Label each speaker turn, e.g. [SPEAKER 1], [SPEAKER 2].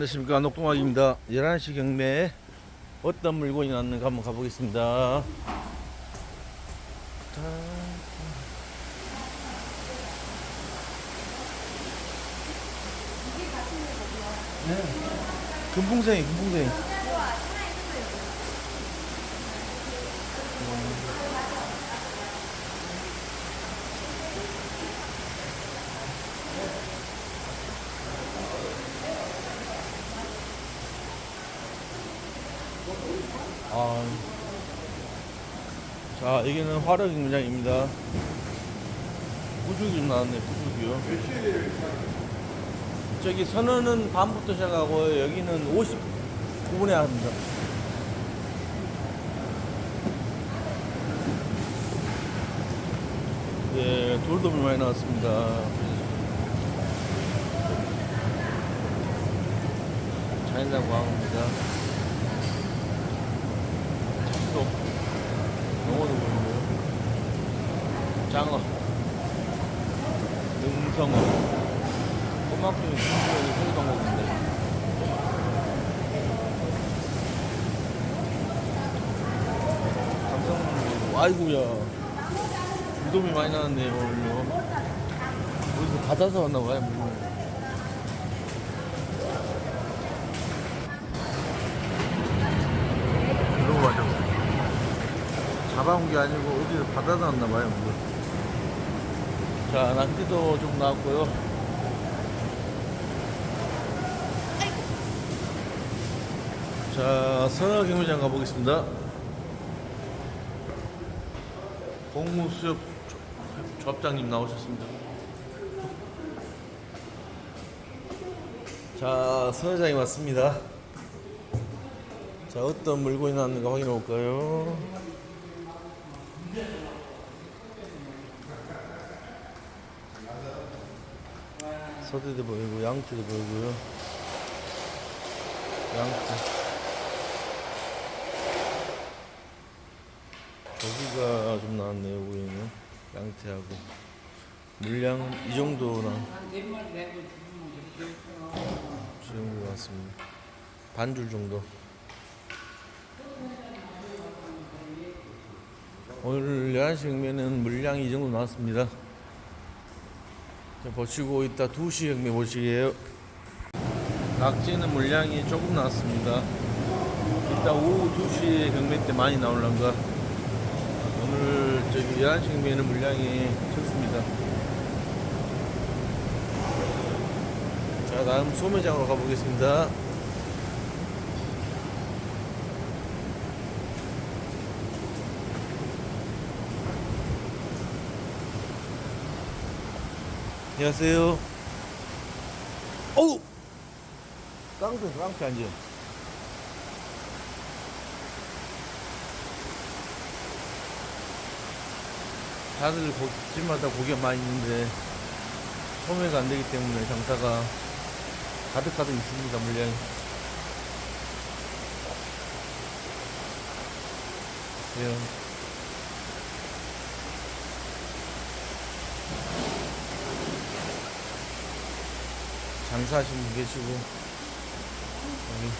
[SPEAKER 1] 안녕하십니까. 녹동학입니다. 11시 경매에 어떤 물건이 나왔는가 한번 가보겠습니다. 자, 네. 금붕생이 금붕생 아, 자 여기는 화력이 문장입니다. 구죽이 좀 나왔네 구죽이요. 저기 선언은 반부터 시작하고 여기는 59분에 합니다. 예 돌돔이 많이 나왔습니다. 차이나 광입니다 참돔 영어도 보이고요 장어. 능성어. 꼬막둥이 중국에서 소리도 먹는데. 감성도 아이고야. 불돔이 많이 나왔네요 오늘요. 어디서 받아서 왔나봐요 물론 이러고 가죠 잡아온 게 아니고 어디서 받아다 놨나 봐요. 물론 자 낙지도 좀 나왔고요. 자 선화 경매장 가보겠습니다. 공무수협 조- 조합장님 나오셨습니다. 자 선회장이 왔습니다. 자 어떤 물건이 나왔는가 확인해 볼까요 서대도 보이고 양태도 보이고요. 양태 조기가 좀 나왔네요 여기는. 양태하고. 물량은 이 정도나. 이 정도 나왔습니다. 반줄 정도 오늘 11시 경매는 물량이 이 정도 나왔습니다. 자, 보시고 이따 2시 경매 보시게요. 낙지는 물량이 조금 나왔습니다. 이따 오후 2시 경매 때 많이 나올란가? 오늘 저기 11시 경매는 물량이 적습니다. 자 다음 소매장으로 가보겠습니다 안녕하세요. 어우! 깡패 깡패 앉아. 다들 고- 집마다 고기가 많이 있는데 소매가 안 되기 때문에 장사가 가득가득 있습니다 물량이. 예. 장사하시는 분 계시고 여기.